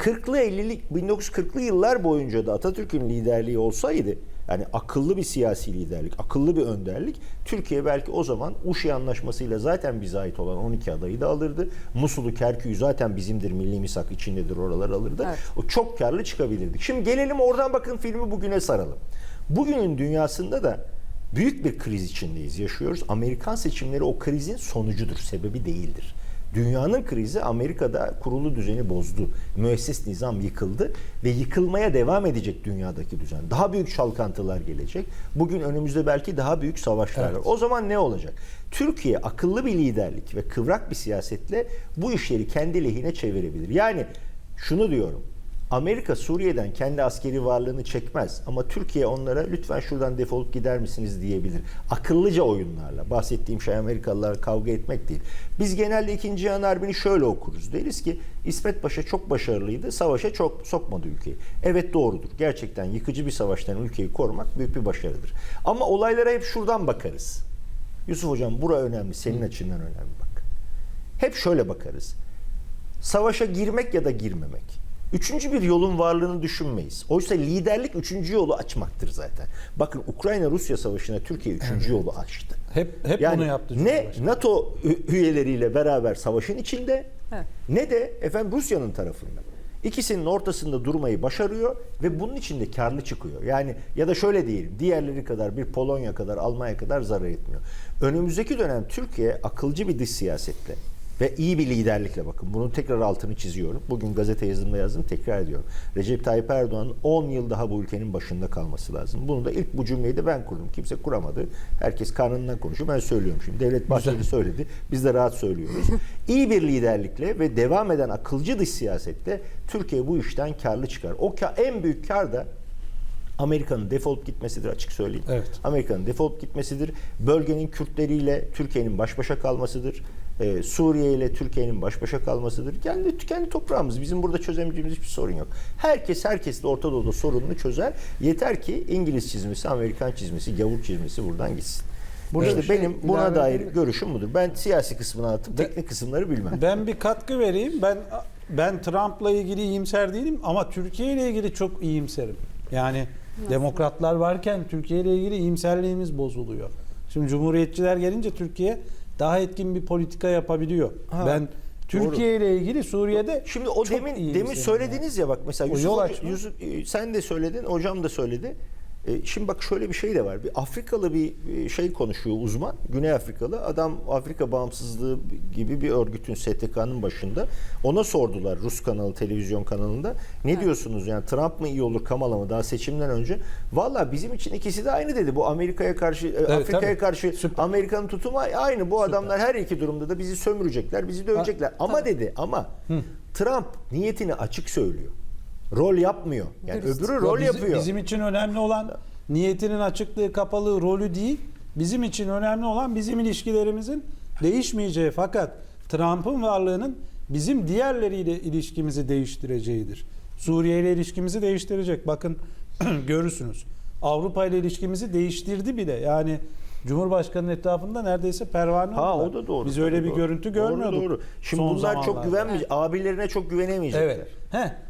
40'lı 50'li 1940'lı yıllar boyunca da Atatürk'ün liderliği olsaydı yani akıllı bir siyasi liderlik, akıllı bir önderlik Türkiye belki o zaman Uşi Anlaşması'yla zaten bize ait olan 12 adayı da alırdı. Musul'u, Kerkük'ü zaten bizimdir, milli misak içindedir oralar alırdı. Evet. O çok karlı çıkabilirdik. Şimdi gelelim oradan bakın filmi bugüne saralım. Bugünün dünyasında da büyük bir kriz içindeyiz, yaşıyoruz. Amerikan seçimleri o krizin sonucudur, sebebi değildir. Dünyanın krizi Amerika'da kurulu düzeni bozdu. Müesses nizam yıkıldı ve yıkılmaya devam edecek dünyadaki düzen. Daha büyük çalkantılar gelecek. Bugün önümüzde belki daha büyük savaşlar var. O zaman ne olacak? Türkiye akıllı bir liderlik ve kıvrak bir siyasetle bu işleri kendi lehine çevirebilir. Yani şunu diyorum. Amerika Suriye'den kendi askeri varlığını çekmez ama Türkiye onlara lütfen şuradan defolup gider misiniz diyebilir. Akıllıca oyunlarla. Bahsettiğim şey Amerikalılar kavga etmek değil. Biz genelde 2. Cihan Harbi'ni şöyle okuruz. Deriz ki İsmet Paşa çok başarılıydı. Savaşa çok sokmadı ülkeyi. Evet doğrudur. Gerçekten yıkıcı bir savaştan ülkeyi korumak büyük bir başarıdır. Ama olaylara hep şuradan bakarız. Yusuf Hocam bura önemli. Senin açından önemli bak. Hep şöyle bakarız. Savaşa girmek ya da girmemek. Üçüncü bir yolun varlığını düşünmeyiz. Oysa liderlik üçüncü yolu açmaktır zaten. Bakın Ukrayna-Rusya savaşına Türkiye üçüncü yolu açtı. Hep hep Yani bunu yaptı. ne. NATO üyeleriyle beraber savaşın içinde Evet. ne de efendim Rusya'nın tarafında. İkisinin ortasında durmayı başarıyor ve bunun içinde karlı çıkıyor. Yani ya da şöyle diyelim diğerleri kadar bir Polonya kadar Almanya kadar zarar etmiyor. Önümüzdeki dönem Türkiye akılcı bir dış siyasetle ve iyi bir liderlikle bakın bunu tekrar altını çiziyorum. Bugün gazete yazımda yazdım tekrar ediyorum. Recep Tayyip Erdoğan'ın 10 yıl daha bu ülkenin başında kalması lazım. Bunu da ilk bu cümleyi de ben kurdum. Kimse kuramadı. Herkes karnından konuşuyor. Ben söylüyorum şimdi. Devlet Bahçeli söyledi. Biz de rahat söylüyoruz. İyi bir liderlikle ve devam eden akılcı dış siyasette Türkiye bu işten karlı çıkar. O ka- en büyük kar da Amerika'nın defolup gitmesidir açık söyleyeyim. Evet. Amerika'nın defolup gitmesidir. Bölgenin Kürtleriyle Türkiye'nin baş başa kalmasıdır. Ee, Suriye ile Türkiye'nin baş başa kalmasıdır. Kendi kendi toprağımız. Bizim burada çözemeyeceğimiz hiçbir sorun yok. Herkes herkesle Orta Doğu'da sorununu çözer. Yeter ki İngiliz çizmesi, Amerikan çizmesi, gavur çizmesi buradan gitsin. Burada işte şey benim buna dair edebilir- görüşüm budur. Ben siyasi kısmını anlatıp Ben- teknik kısımları bilmem. Ben bir katkı vereyim. Ben ben Trump'la ilgili iyimser değilim ama Türkiye ile ilgili çok iyimserim. Yani demokratlar varken Türkiye ile ilgili iyimserliğimiz bozuluyor. Şimdi cumhuriyetçiler gelince Türkiye daha etkin bir politika yapabiliyor. Ha, ben Türkiye ile ilgili Suriye'de Şimdi o çok demin iyimserim demin söylediniz ya bak mesela O Yusuf, yol. Yusuf- e, sen de söyledin, hocam da söyledi. E, Şimdi bak şöyle bir şey de var. Bir Afrikalı bir e, şey konuşuyor uzman. Güney Afrikalı. Adam Afrika bağımsızlığı gibi bir örgütün STK'nın başında. Ona sordular Rus kanalı, televizyon kanalında. Ne diyorsunuz yani Trump mı iyi olur Kamala mı daha seçimden önce? Valla bizim için ikisi de aynı dedi. Bu Amerika'ya karşı, e, Afrika'ya tabii. karşı Süper. Amerika'nın tutumu aynı. Bu adamlar her iki durumda da bizi sömürecekler, bizi dövecekler. Ama dedi ama Trump niyetini açık söylüyor. Rol yapmıyor. Yani Dürüst. öbürü rol bizim, yapıyor. Bizim için önemli olan niyetinin açıklığı, kapalı rolü değil. Bizim için önemli olan bizim ilişkilerimizin değişmeyeceği fakat Trump'ın varlığının bizim diğerleriyle ilişkimizi değiştireceğidir. Suriye ile ilişkimizi değiştirecek. Bakın görürsünüz. Avrupa ile ilişkimizi değiştirdi bile. Yani Cumhurbaşkanının etrafında neredeyse pervane Ha oldular. o da doğru. Biz öyle bir Doğru. görüntü Doğru, görmüyorduk. Doğru, Şimdi son bunlar çok zamanlarda. güvenmeyecek. Abilerine çok güvenemeyecekler. Evet. Heh.